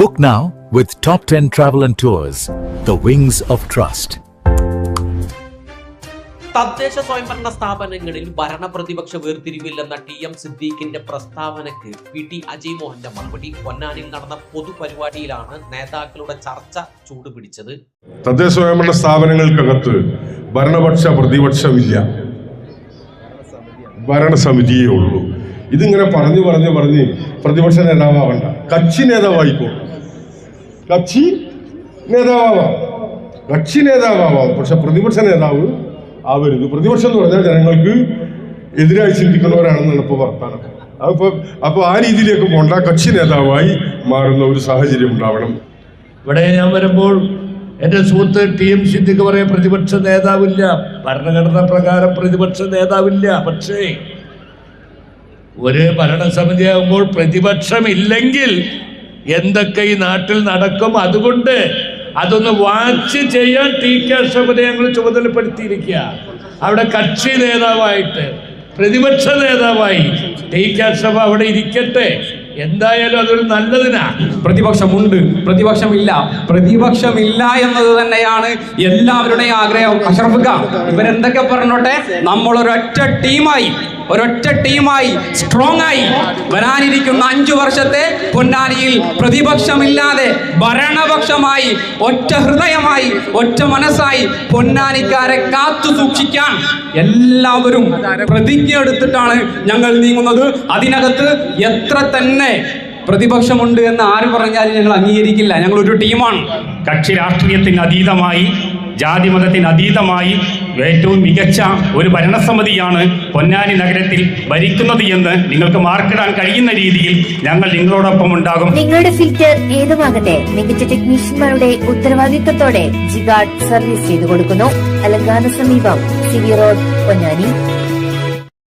Book now with Top 10 Travel and Tours, The Wings of Trust. തദ്ദേശ സ്വയംഭരണ സ്ഥാപനങ്ങളിൽ ഭരണപ്രതിപക്ഷ വേർതിരിവില്ലെന്ന ടി എം സിദ്ദീഖിന്റെ പ്രസ്താവനയ്ക്ക് പി ടി അജയ് മോഹന്റെ മറുപടി. പൊന്നാനിൽ നടന്ന പൊതുപരിപാടിയിലാണ് നേതാക്കളുടെ ചർച്ച ചൂടുപിടിച്ചത്. തദ്ദേശ സ്വയംഭരണ സ്ഥാപനങ്ങൾക്കകത്ത് ഭരണപക്ഷ പ്രതിപക്ഷമില്ല. ഭരണസമിതിയേ ഉള്ളൂ. ഇതിങ്ങനെ പറഞ്ഞു പറഞ്ഞു പറഞ്ഞ് പ്രതിപക്ഷ നേതാവാവണ്ട കക്ഷി നേതാവായിക്കോളും. കക്ഷി നേതാവാവാം. കക്ഷി നേതാവാവാം. പക്ഷെ പ്രതിപക്ഷ നേതാവ് ആവരുത്. പ്രതിപക്ഷം എന്ന് പറഞ്ഞാൽ ജനങ്ങൾക്ക് എതിരായി ചിന്തിക്കുന്നവരാണെന്നാണ് ഇപ്പോൾ വർത്താനം. അപ്പോൾ അപ്പോൾ ആ രീതിയിലേക്ക് പോകേണ്ട. കക്ഷി നേതാവായി മാറുന്ന ഒരു സാഹചര്യം ഉണ്ടാവണം. ഇവിടെ ഞാൻ വരുമ്പോൾ എന്റെ സുഹൃത്ത് ടി എം സിദ്ദിഖ് പറയാൻ പ്രതിപക്ഷ നേതാവില്ല. ഭരണഘടന പ്രകാരം പ്രതിപക്ഷ നേതാവില്ല. പക്ഷേ ഒരു ഭരണസമിതിയാകുമ്പോൾ പ്രതിപക്ഷമില്ലെങ്കിൽ എന്തൊക്കെ ഈ നാട്ടിൽ നടക്കും അതുകൊണ്ട് അതൊന്ന് വാച്ച് ചെയ്യാൻ ടി കെ അഷഫിനെ ഞങ്ങൾ ചുമതലപ്പെടുത്തിയിരിക്കുക. അവിടെ കക്ഷി നേതാവായിട്ട് പ്രതിപക്ഷ നേതാവായി ടി കെ അവിടെ ഇരിക്കട്ടെ. എന്തായാലും അതൊരു നല്ലതിനാ. പ്രതിപക്ഷമുണ്ട്. പ്രതിപക്ഷമില്ല. പ്രതിപക്ഷമില്ല എന്നത് തന്നെയാണ് എല്ലാവരുടെയും ആഗ്രഹം. അഷറഫുക ഇവരെന്തൊക്കെ പറഞ്ഞോട്ടെ? നമ്മളൊരൊറ്റ ടീമായി ഒരൊറ്റ ടീമായി സ്ട്രോങ് ആയി വരാനിരിക്കുന്ന അഞ്ചു വർഷത്തെ പൊന്നാനിയിൽ പ്രതിപക്ഷമില്ലാതെ ഭരണപക്ഷമായി ഒറ്റ ഹൃദയമായി ഒറ്റ മനസ്സായി പൊന്നാനിക്കാരെ കാത്തു സൂക്ഷിക്കാൻ എല്ലാവരും പ്രതിജ്ഞ എടുത്തിട്ടാണ് ഞങ്ങൾ നീങ്ങുന്നത്. അതിനകത്ത് എത്ര തന്നെ പ്രതിപക്ഷമുണ്ട് എന്ന് ആര് പറഞ്ഞാലും ഞങ്ങൾ അംഗീകരിക്കില്ല. ഞങ്ങൾ ഒരു ടീമാണ്. കക്ഷി രാഷ്ട്രീയത്തിന് അതീതമായി ജാതിമതത്തിന് അതീതമായി ഏറ്റവും മികച്ച ഒരു ഭരണസമിതിയാണ് പൊന്നാനി നഗരത്തിൽ ഭരിക്കുന്നത് എന്ന് നിങ്ങൾക്ക് മാർക്കിടാൻ കഴിയുന്ന രീതിയിൽ ഞങ്ങൾ നിങ്ങളോടൊപ്പം ഉണ്ടാകും. നിങ്ങളുടെ ഫിൽറ്റർ ഏതുമാകട്ടെ മികച്ച ടെക്നീഷ്യന്മാരുടെ ഉത്തരവാദിത്തത്തോടെ ജിഗാർഡ് സർവീസ് ചെയ്തു കൊടുക്കുന്നു അലങ്കാന സമീപം സിവി റോഡ് പൊന്നാനി.